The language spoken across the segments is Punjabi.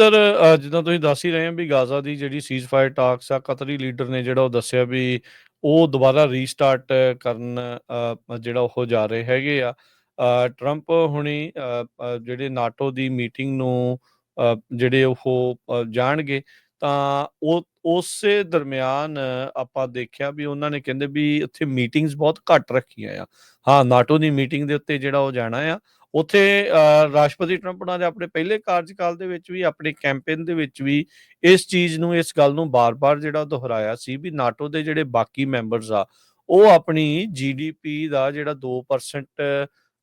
ਉਧਰ ਜਿੱਦਾਂ ਤੁਸੀਂ ਦੱਸ ਹੀ ਰਹੇ ਹੋ ਵੀ ਗਾਜ਼ਾ ਦੀ ਜਿਹੜੀ ਸੀਜ਼ਫਾਇਰ ਟਾਕਸ ਆ ਕਤਰੀ ਲੀਡਰ ਨੇ ਜਿਹੜਾ ਉਹ ਦੱਸਿਆ ਵੀ ਉਹ ਦੁਬਾਰਾ ਰੀਸਟਾਰਟ ਕਰਨ ਜਿਹੜਾ ਉਹ ਜਾ ਰਹੇ ਹੈਗੇ ਆ। ਟਰੰਪ ਹੁਣੀ ਅ, ਜਿਹੜੇ ਨਾਟੋ ਦੀ ਮੀਟਿੰਗ ਨੂੰ ਅ, ਜਿਹੜੇ ਉਹ ਜਾਣਗੇ। ਤਾਂ ਉਹ ਉਸੇ ਦਰਮਿਆਨ ਆਪਾਂ ਦੇਖਿਆ ਵੀ ਉਹਨਾਂ ਨੇ ਕਹਿੰਦੇ ਵੀ ਇੱਥੇ ਮੀਟਿੰਗਸ ਬਹੁਤ ਘੱਟ ਰੱਖੀਆਂ ਆ। ਹਾਂ ਨਾਟੋ ਦੀ ਮੀਟਿੰਗ ਦੇ ਉੱਤੇ ਜਿਹੜਾ ਉਹ ਜਾਣਾ ਆ। ਉੱਥੇ ਅ, ਰਾਸ਼ਟਰਪਤੀ ਟਰੰਪ ਨੇ ਆਪਣੇ ਪਹਿਲੇ ਕਾਰਜਕਾਲ ਦੇ ਵਿੱਚ ਵੀ ਆਪਣੇ ਕੈਂਪੇਨ ਦੇ ਵਿੱਚ ਵੀ ਇਸ ਚੀਜ਼ ਨੂੰ ਇਸ ਗੱਲ ਨੂੰ ਬਾਰ-ਬਾਰ ਜਿਹੜਾ ਦੁਹਰਾਇਆ ਸੀ ਵੀ ਨਾਟੋ ਦੇ ਜਿਹੜੇ ਬਾਕੀ ਮੈਂਬਰਸ ਆ ਉਹ ਆਪਣੀ ਜੀਡੀਪੀ ਦਾ ਜਿਹੜਾ 2%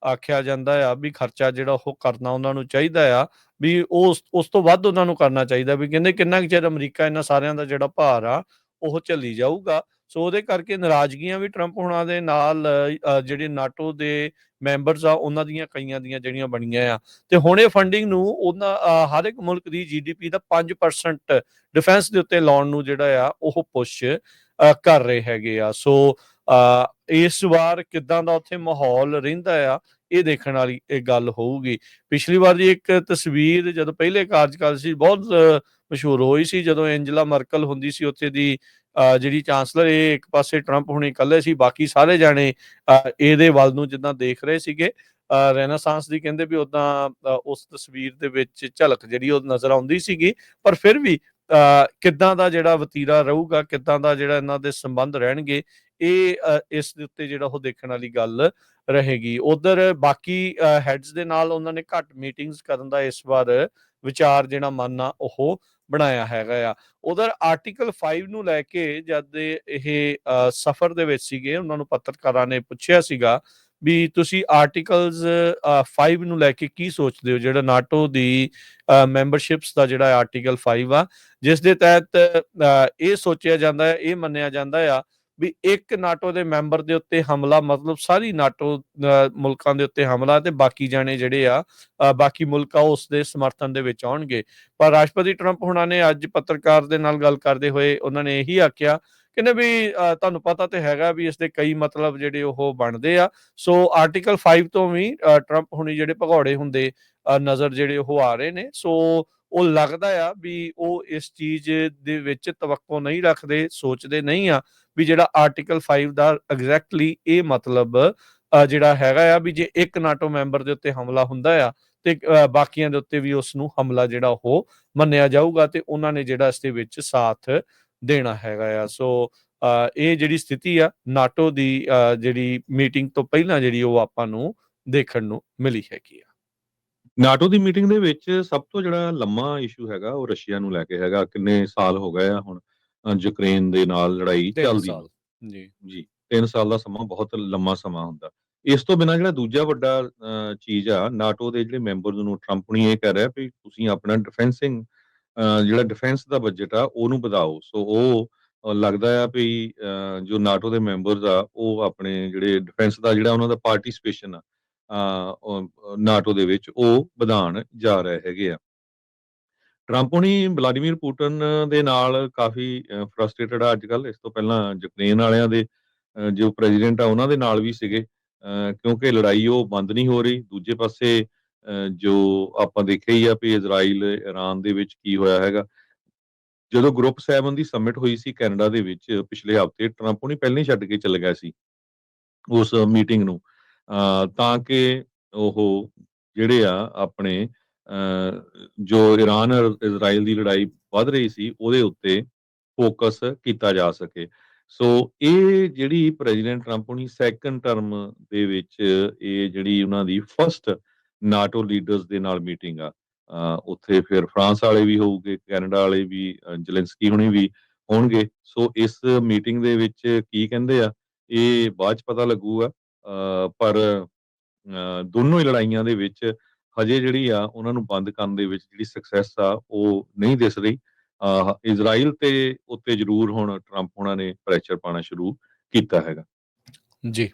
ਆਖਿਆ ਜਾਂਦਾ ਆ ਵੀ ਖਰਚਾ ਜਿਹੜਾ ਉਹ ਕਰਨਾ ਉਹਨਾਂ ਨੂੰ ਚਾਹੀਦਾ ਆ, ਵੀ ਉਸ ਉਸ ਤੋਂ ਵੱਧ ਉਹਨਾਂ ਨੂੰ ਕਰਨਾ ਚਾਹੀਦਾ, ਵੀ ਕਹਿੰਦੇ ਕਿੰਨਾ ਕੁ ਚਿਰ ਅਮਰੀਕਾ ਇਹਨਾਂ ਸਾਰਿਆਂ ਦਾ ਜਿਹੜਾ ਭਾਰ ਆ, ਉਹ ਝੱਲੀ ਜਾਊਗਾ। ਸੋ ਉਹਦੇ ਕਰਕੇ ਨਾਰਾਜ਼ਗੀਆਂ ਵੀ ਟਰੰਪ ਹੁਣਾਂ ਦੇ ਨਾਲ ਜਿਹੜੇ ਨਾਟੋ ਦੇ ਮੈਂਬਰਸ ਆ, ਉਹਨਾਂ ਦੀਆਂ ਕਈਆਂ ਦੀਆਂ ਜਿਹੜੀਆਂ ਬਣੀਆਂ ਆ। ਤੇ ਹੁਣ ਇਹ ਫੰਡਿੰਗ ਨੂੰ ਉਹਨਾਂ ਹਰ ਇੱਕ ਮੁਲਕ ਦੀ ਜੀਡੀਪੀ ਦਾ 5% ਡਿਫੈਂਸ ਦੇ ਉੱਤੇ ਲਾਉਣ ਨੂੰ ਜਿਹੜਾ ਆ, ਉਹ ਪੁਸ਼ ਕਰ ਰਹੇ ਹੈਗੇ ਆ। ਸੋ ਇਸ ਵਾਰ ਕਿਦਾਂ ਦਾ ਉੱਥੇ ਮਾਹੌਲ ਰਹਿੰਦਾ ਆ ਇਹ ਦੇਖਣ ਵਾਲੀ ਇਹ ਗੱਲ ਹੋਊਗੀ। ਪਿਛਲੀ ਵਾਰ ਦੀ ਇੱਕ ਤਸਵੀਰ ਜਦੋਂ ਪਹਿਲੇ ਕਾਰਜਕਾਲ ਸੀ ਬਹੁਤ ਮਸ਼ਹੂਰ ਹੋਈ ਸੀ। ਜਦੋਂ ਐਂਜਲਾ ਮਰਕਲ ਹੁੰਦੀ ਸੀ ਉੱਥੇ ਦੀ ਅ, ਜਿਹੜੀ ਚਾਂਸਲਰ ਇਹ ਇੱਕ ਪਾਸੇ ਟਰੰਪ ਹੁਣੇ ਇਕੱਲੇ ਸੀ ਬਾਕੀ ਸਾਰੇ ਜਾਣੇ ਅ, ਇਹਦੇ ਵੱਲ ਨੂੰ ਜਿੱਦਾਂ ਦੇਖ ਰਹੇ ਸੀਗੇ। ਅ, ਰੈਨਾਸਾਂਸ ਦੀ ਕਹਿੰਦੇ ਵੀ ਉਦਾਂ ਉਸ ਤਸਵੀਰ ਦੇ ਵਿੱਚ ਝਲਕ ਜਿਹੜੀ ਉਹ ਨਜ਼ਰ ਆਉਂਦੀ ਸੀਗੀ। ਪਰ ਫਿਰ ਵੀ ਕਿੱਦਾਂ ਦਾ ਜਿਹੜਾ ਵਤੀਰਾ ਰਹੂਗਾ ਕਿੱਦਾਂ ਦਾ ਜਿਹੜਾ ਇਹਨਾਂ ਦੇ ਸੰਬੰਧ ਰਹਿਣਗੇ ਇਹ ਇਸ ਦੇ ਉੱਤੇ ਜਿਹੜਾ ਉਹ ਦੇਖਣ ਵਾਲੀ ਗੱਲ ਰਹੇਗੀ। ਉਧਰ ਬਾਕੀ ਹੈਡਸ ਦੇ ਨਾਲ ਉਹਨਾਂ ਨੇ ਘੱਟ ਮੀਟਿੰਗਸ ਕਰਨ ਦਾ ਇਸ ਵਾਰ ਵਿਚਾਰ ਜਿਹੜਾ ਮਨ ਆ ਉਹ ਬਣਾਇਆ ਹੈਗਾ ਆ। ਉਧਰ ਆਰਟੀਕਲ 5 ਨੂੰ ਲੈ ਕੇ ਜਦ ਇਹ ਅ, ਸਫ਼ਰ ਦੇ ਵਿੱਚ ਸੀਗੇ ਉਹਨਾਂ ਨੂੰ ਪੱਤਰਕਾਰਾਂ ਨੇ ਪੁੱਛਿਆ ਸੀਗਾ ਵੀ ਤੁਸੀਂ ਆਰਟੀਕਲਸ 5 ਨੂੰ ਲੈ ਕੇ ਕੀ ਸੋਚਦੇ ਹੋ? ਜਿਹੜਾ ਨਾਟੋ ਦੀ ਮੈਂਬਰਸ਼ਿਪਸ ਦਾ ਜਿਹੜਾ ਆਰਟੀਕਲ 5 ਆ, ਜਿਸ ਦੇ ਤਹਿਤ ਇਹ ਸੋਚਿਆ ਜਾਂਦਾ ਹੈ, ਇਹ ਮੰਨਿਆ ਜਾਂਦਾ ਆ ਵੀ ਇੱਕ ਨਾਟੋ ਦੇ ਮੈਂਬਰ ਦੇ ਉੱਤੇ ਹਮਲਾ, ਮਤਲਬ ਸਾਰੀ ਨਾਟੋ ਮੁਲਕਾਂ ਦੇ ਉੱਤੇ ਹਮਲਾ ਤੇ ਬਾਕੀ ਜਾਣੇ ਜਿਹੜੇ ਆ ਬਾਕੀ ਮੁਲਕ ਆ, ਉਸ ਦੇ ਸਮਰਥਨ ਦੇ ਵਿੱਚ ਆਉਣਗੇ। ਪਰ ਰਾਸ਼ਟਰਪਤੀ ਟਰੰਪ ਹੁਣਾਂ ਨੇ ਅੱਜ ਪੱਤਰਕਾਰ ਦੇ ਨਾਲ ਗੱਲ ਕਰਦੇ ਹੋਏ ਉਹਨਾਂ ਨੇ ਇਹੀ ਆਖਿਆ ਕਹਿੰਦੇ ਵੀ ਤੁਹਾਨੂੰ ਪਤਾ ਤੇ ਹੈਗਾ ਵੀ ਇਸ ਦੇ ਕਈ ਮਤਲਬ ਜਿਹੜੇ ਉਹ ਬਣਦੇ ਆ। ਸੋ ਆਰਟੀਕਲ 5 ਤੋਂ ਵੀ ਟਰੰਪ ਹੁਣੀ ਜਿਹੜੇ ਭਗੌੜੇ ਹੁੰਦੇ ਨਜ਼ਰ ਜਿਹੜੇ ਉਹ ਆ ਰਹੇ ਨੇ। ਸੋ ਉਹ ਲੱਗਦਾ ਆ ਵੀ ਉਹ ਇਸ ਚੀਜ਼ ਦੇ ਵਿੱਚ ਤਵੱਕੋ ਨਹੀਂ ਰੱਖਦੇ, ਸੋਚਦੇ ਨਹੀਂ ਆ ਵੀ ਜਿਹੜਾ ਆਰਟੀਕਲ 5 ਦਾ ਐਗਜ਼ੈਕਟਲੀ ਇਹ ਮਤਲਬ ਜਿਹੜਾ ਹੈਗਾ ਆ ਵੀ ਜੇ ਇੱਕ ਨਾਟੋ ਮੈਂਬਰ ਦੇ ਉੱਤੇ ਹਮਲਾ ਹੁੰਦਾ ਆ ਤੇ ਬਾਕੀਆਂ ਦੇ ਉੱਤੇ ਵੀ ਉਸ ਨੂੰ ਹਮਲਾ ਜਿਹੜਾ ਉਹ ਮੰਨਿਆ ਜਾਊਗਾ ਤੇ ਉਹਨਾਂ ਨੇ ਜਿਹੜਾ ਇਸ ਦੇ ਵਿੱਚ ਸਾਥ ਦੇਣਾ ਹੈਗਾ ਆ। ਸੋ ਇਹ ਜਿਹੜੀ ਸਥਿਤੀ ਆ ਨਾਟੋ ਦੀ ਜਿਹੜੀ ਮੀਟਿੰਗ ਤੋਂ ਪਹਿਲਾਂ ਜਿਹੜੀ ਉਹ ਆਪਾਂ ਨੂੰ ਦੇਖਣ ਨੂੰ ਮਿਲੀ ਹੈਗੀ ਆ। ਨਾਟੋ ਦੀ ਮੀਟਿੰਗ ਦੇ ਵਿੱਚ ਸਭ ਤੋਂ ਜਿਹੜਾ ਲੰਮਾ ਇਸ਼ੂ ਹੈਗਾ ਉਹ ਰਸ਼ੀਆ ਨੂੰ ਲੈ ਕੇ ਹੈਗਾ। ਕਿੰਨੇ ਸਾਲ ਹੋ ਗਏ ਆ ਹੁਣ ਯੂਕਰੇਨ ਦੇ ਨਾਲ ਲੜਾਈ ਚੱਲਦੀ। ਜੀ। ਜੀ 3 ਸਾਲ ਦਾ ਸਮਾਂ ਬਹੁਤ ਲੰਮਾ ਸਮਾਂ ਹੁੰਦਾ। ਇਸ ਤੋਂ ਬਿਨਾਂ ਜਿਹੜਾ ਦੂਜਾ ਵੱਡਾ ਚੀਜ਼ ਆ ਨਾਟੋ ਦੇ ਜਿਹੜੇ ਮੈਂਬਰਸ ਨੂੰ ਟਰੰਪ ਨੇ ਇਹ ਕਹਿ ਰਿਹਾ ਵੀ ਤੁਸੀਂ ਆਪਣਾ ਡਿਫੈਂਸਿੰਗ ਜਿਹੜਾ ਡਿਫੈਂਸ ਦਾ ਬਜਟ ਆ ਉਹਨੂੰ ਵਧਾਓ। ਸੋ ਉਹ ਲੱਗਦਾ ਆ ਵੀ ਜੋ ਨਾਟੋ ਦੇ ਮੈਂਬਰਸ ਆ ਉਹ ਆਪਣੇ ਜਿਹੜੇ ਡਿਫੈਂਸ ਦਾ ਜਿਹੜਾ ਉਹਨਾਂ ਦਾ ਪਾਰਟਿਸਿਪੇਸ਼ਨ ਆ ਨਾਟੋ ਦੇ ਵਿੱਚ ਉਹ ਵਧਾਉਣ ਜਾ ਰਹੇ ਹੈਗੇ ਆ। ਟਰੰਪ ਹੁਣੀ ਵਲਾਡੀਮੀਰ ਪੁਟਿਨ ਦੇ ਨਾਲ ਕਾਫੀ ਫਰਸਟ੍ਰੇਟਡ ਆ ਅੱਜ ਕੱਲ ਇਸ ਤੋਂ ਪਹਿਲਾਂ ਯੂਕਰੇਨ ਵਾਲਿਆਂ ਦੇ ਜੋ ਪ੍ਰੈਜ਼ੀਡੈਂਟ ਆ ਉਹਨਾਂ ਦੇ ਨਾਲ ਵੀ ਸੀਗੇ। ਅ, ਕਿਉਂਕਿ ਲੜਾਈ ਉਹ ਬੰਦ ਨਹੀਂ ਹੋ ਰਹੀ। ਦੂਜੇ ਪਾਸੇ ਜੋ ਆਪਾਂ ਦੇਖਿਆ ਹੀ ਆ ਵੀ ਇਜ਼ਰਾਈਲ ਇਰਾਨ ਦੇ ਵਿੱਚ ਕੀ ਹੋਇਆ ਹੈਗਾ। ਜਦੋਂ ਗਰੁੱਪ 7 ਦੀ ਸਮਿਟ ਹੋਈ ਸੀ ਕੈਨੇਡਾ ਦੇ ਵਿੱਚ ਪਿਛਲੇ ਹਫ਼ਤੇ ਟਰੰਪ ਹੁਣੀ ਪਹਿਲਾਂ ਹੀ ਛੱਡ ਕੇ ਚਲੇ ਗਏ ਸੀ ਉਸ ਮੀਟਿੰਗ ਨੂੰ। ਤਾਂ ਕਿ ਉਹ ਜਿਹੜੇ ਆ ਆਪਣੇ ਅ, ਜੋ ਇਰਾਨ ਔਰ ਇਜ਼ਰਾਈਲ ਦੀ ਲੜਾਈ ਵੱਧ ਰਹੀ ਸੀ ਉਹਦੇ ਉੱਤੇ ਫੋਕਸ ਕੀਤਾ ਜਾ ਸਕੇ। ਸੋ ਇਹ ਜਿਹੜੀ ਪ੍ਰੈਜ਼ੀਡੈਂਟ ਟਰੰਪ ਹੁਣੀ ਸੈਕੰਡ ਟਰਮ ਦੇ ਵਿੱਚ ਇਹ ਜਿਹੜੀ ਉਹਨਾਂ ਦੀ ਫਰਸਟ ਨਾਟੋ ਲੀਡਰਸ ਦੇ ਨਾਲ ਮੀਟਿੰਗ ਆ। ਉੱਥੇ ਫਿਰ ਫਰਾਂਸ ਵਾਲੇ ਵੀ ਹੋਊਗੇ ਕੈਨੇਡਾ ਵਾਲੇ ਵੀ ਅ, ਹੁਣੀ ਵੀ ਹੋਣਗੇ। ਸੋ ਇਸ ਮੀਟਿੰਗ ਦੇ ਵਿੱਚ ਕੀ ਕਹਿੰਦੇ ਆ ਇਹ ਬਾਅਦ ਚ ਪਤਾ ਲੱਗੂਗਾ। ਪਰ ਦੋਨੋਂ ਹੀ ਲੜਾਈਆਂ ਦੇ ਵਿੱਚ ਹਜੇ ਜਿਹੜੀ ਆ ਉਹਨਾਂ ਨੂੰ ਬੰਦ ਕਰਨ ਦੇ ਵਿੱਚ ਜਿਹੜੀ ਸਕਸੈਸ ਆ ਉਹ ਨਹੀਂ ਦਿਸ ਰਹੀ। ਇਜ਼ਰਾਈਲ ਤੇ ਉੱਤੇ ਜ਼ਰੂਰ ਹੁਣ ਟਰੰਪ ਉਹਨਾਂ ਨੇ ਪ੍ਰੈਸ਼ਰ ਪਾਣਾ ਸ਼ੁਰੂ ਕੀਤਾ ਹੈਗਾ। ਜੀ।